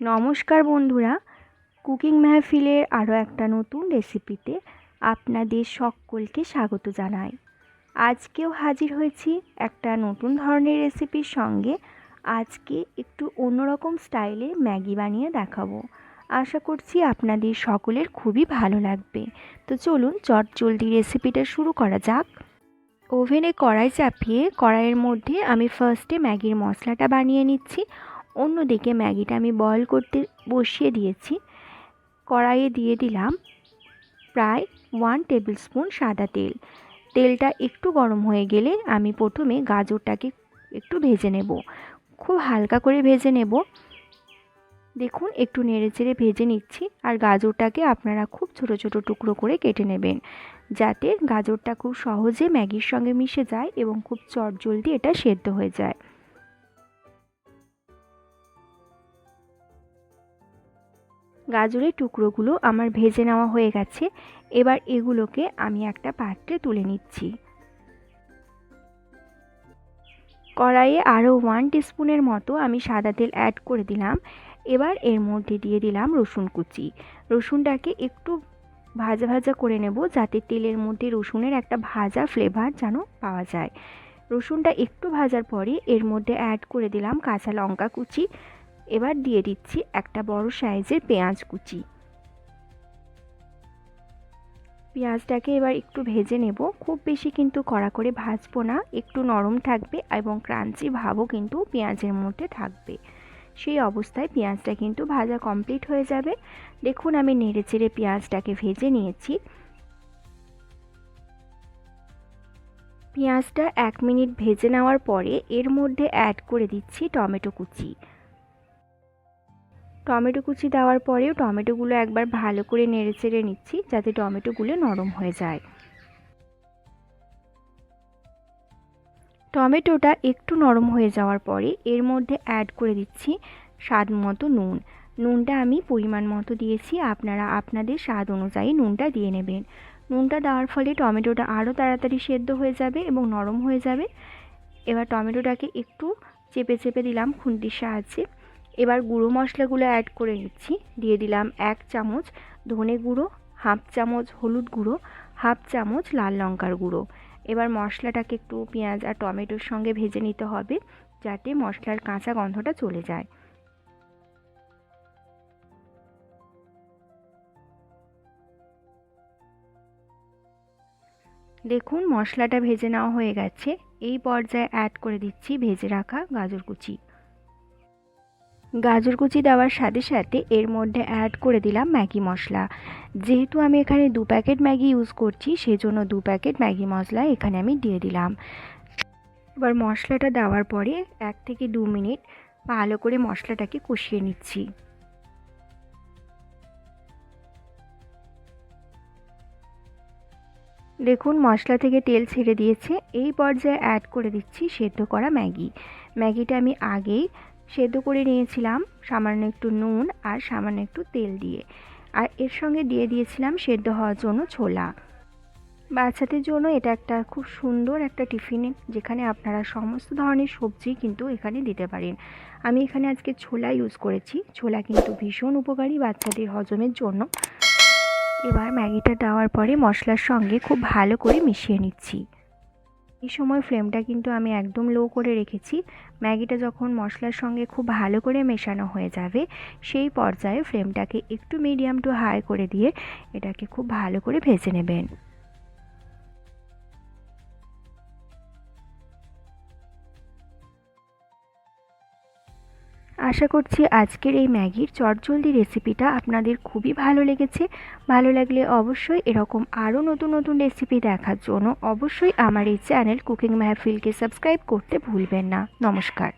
নমস্কার বন্ধুরা, কুকিং মেহফিলের আরও একটা নতুন রেসিপিতে আপনাদের সকলকে স্বাগত জানাই। আজকেও হাজির হয়েছি একটা নতুন ধরনের রেসিপির সঙ্গে। আজকে একটু অন্যরকম স্টাইলে ম্যাগি বানিয়ে দেখাবো। আশা করছি আপনাদের সকলের খুবই ভালো লাগবে। তো চলুন চট জলদি রেসিপিটা শুরু করা যাক। ওভেনে কড়াই চাপিয়ে কড়াইয়ের মধ্যে আমি ফার্স্টে ম্যাগির মশলাটা বানিয়ে নিচ্ছি। অন্যদিকে ম্যাগিটা আমি বয়ল করতে বসিয়ে দিয়েছি। কড়াইয়ে দিয়ে দিলাম প্রায় ওয়ান টেবিল স্পুন সাদা তেল। তেলটা একটু গরম হয়ে গেলে আমি প্রথমে গাজরটাকে একটু ভেজে নেব। খুব হালকা করে ভেজে নেব। দেখুন, একটু নেড়েচেড়ে ভেজে নিচ্ছি আর গাজরটাকে আপনারা খুব ছোট ছোট টুকরো করে কেটে নেবেন যাতে গাজরটা খুব সহজে ম্যাগির সঙ্গে মিশে যায় এবং খুব চটজলদি এটা সেদ্ধ হয়ে যায়। গাজরের টুকরোগুলো আমার ভেজে নেওয়া হয়ে গেছে। এবার এগুলোকে আমি একটা পাত্রে তুলে নিচ্ছি। কড়াইয়ে আরও ওয়ান টিস্পুনের মতো আমি সাদা তেল অ্যাড করে দিলাম। এবার এর মধ্যে দিয়ে দিলাম রসুন কুচি। রসুনটাকে একটু ভাজা ভাজা করে নেব যাতে তেলের মধ্যে রসুনের একটা ভাজা ফ্লেভার যেন পাওয়া যায়। রসুনটা একটু ভাজার পরে এর মধ্যে অ্যাড করে দিলাম কাঁচা লঙ্কা কুচি। এবার দিয়ে দিচ্ছি একটা বড় সাইজের পেঁয়াজ কুচি। পেঁয়াজটাকে এবার একটু ভেজে নেব। খুব বেশি কিন্তু কড়া করে ভাজবো না, একটু নরম থাকবে এবং ক্রাঞ্চি ভাবও কিন্তু পেঁয়াজের মধ্যে থাকবে। সেই অবস্থায় পেঁয়াজটা কিন্তু ভাজা কমপ্লিট হয়ে যাবে। দেখুন আমি নেড়ে চেড়ে পেঁয়াজটাকে ভেজে নিয়েছি। পেঁয়াজটা এক মিনিট ভেজে নেওয়ার পরে এর মধ্যে অ্যাড করে দিচ্ছি টমেটো কুচি। টমেটো কুচি দেওয়ার পরেও টমেটোগুলো একবার ভালো করে নেড়ে চেড়ে নিচ্ছি, যাতে টমেটোগুলো নরম হয়ে যায়। টমেটোটা একটু নরম হয়ে যাওয়ার পরে এর মধ্যে অ্যাড করে দিচ্ছি স্বাদ মতো নুন। নুনটা আমি পরিমাণ মতো দিয়েছি, আপনারা আপনাদের স্বাদ অনুযায়ী নুনটা দিয়ে নেবেন। নুনটা দেওয়ার ফলে টমেটোটা আরও তাড়াতাড়ি সেদ্ধ হয়ে যাবে এবং নরম হয়ে যাবে। এবার টমেটোটাকে একটু চেপে চেপে দিলাম খুন্তির সাহায্যে। এবার গুঁড়ো মশলাগুলো অ্যাড করে নিচ্ছি। দিয়ে দিলাম এক চামচ ধনে গুঁড়ো, হাফ চামচ হলুদ গুঁড়ো, হাফ চামচ লাল লঙ্কার গুঁড়ো। এবার মশলাটাকে একটু পেঁয়াজ আর টমেটোর সঙ্গে ভেজে নিতে হবে যাতে মশলার কাঁচা গন্ধটা চলে যায়। দেখুন মশলাটা ভেজে নেওয়া হয়ে গেছে। এই পর্যায়ে অ্যাড করে দিচ্ছি ভেজে রাখা গাজর কুচি। গাজর কুচি দেওয়ার সাথে সাথে এর মধ্যে অ্যাড করে দিলাম ম্যাগি মশলা। যেহেতু আমি এখানে দু প্যাকেট ম্যাগি ইউজ করছি, সেজন্য দু প্যাকেট ম্যাগি মশলা এখানে আমি দিয়ে দিলাম। এবার মশলাটা দেওয়ার পরে এক থেকে দু মিনিট ভালো করে মশলাটাকে কষিয়ে নিচ্ছি। দেখুন, মশলা থেকে তেল ছেড়ে দিয়েছে। এই পর্যায়ে অ্যাড করে দিচ্ছি সেদ্ধ করা ম্যাগি। ম্যাগিটা আমি আগেই সেদ্ধ করে নিয়েছিলাম, সামান্য একটু নুন আর সামান্য একটু তেল দিয়ে। আর এর সঙ্গে দিয়ে দিয়েছিলাম সেদ্ধ হওয়ার জন্য ছোলা। বাচ্চাদের জন্য এটা একটা খুব সুন্দর একটা টিফিন, যেখানে আপনারা সমস্ত ধরনের সবজি কিন্তু এখানে দিতে পারেন। আমি এখানে আজকে ছোলা ইউজ করেছি। ছোলা কিন্তু ভীষণ উপকারী বাচ্চাদের হজমের জন্য। এবার ম্যাগিটা দেওয়ার পরে মশলার সঙ্গে খুব ভালো করে মিশিয়ে নিচ্ছি। এই সময় ফ্লেমটা কিন্তু আমি একদম লো করে রেখেছি। ম্যাগিটা যখন মশলার সঙ্গে খুব ভালো করে মেশানো হয়ে যাবে, সেই পর্যায়ে ফ্লেমটাকে একটু মিডিয়াম টু হাই করে দিয়ে এটাকে খুব ভালো করে ভেজে নেবেন। আশা করছি আজকের এই ম্যাগির চটজলদি রেসিপিটা আপনাদের খুবই ভালো লেগেছে। ভালো লাগলে অবশ্যই এরকম আরও নতুন নতুন রেসিপি দেখার জন্য অবশ্যই আমার এই চ্যানেল কুকিং মাহফিলকে সাবস্ক্রাইব করতে ভুলবেন না। নমস্কার।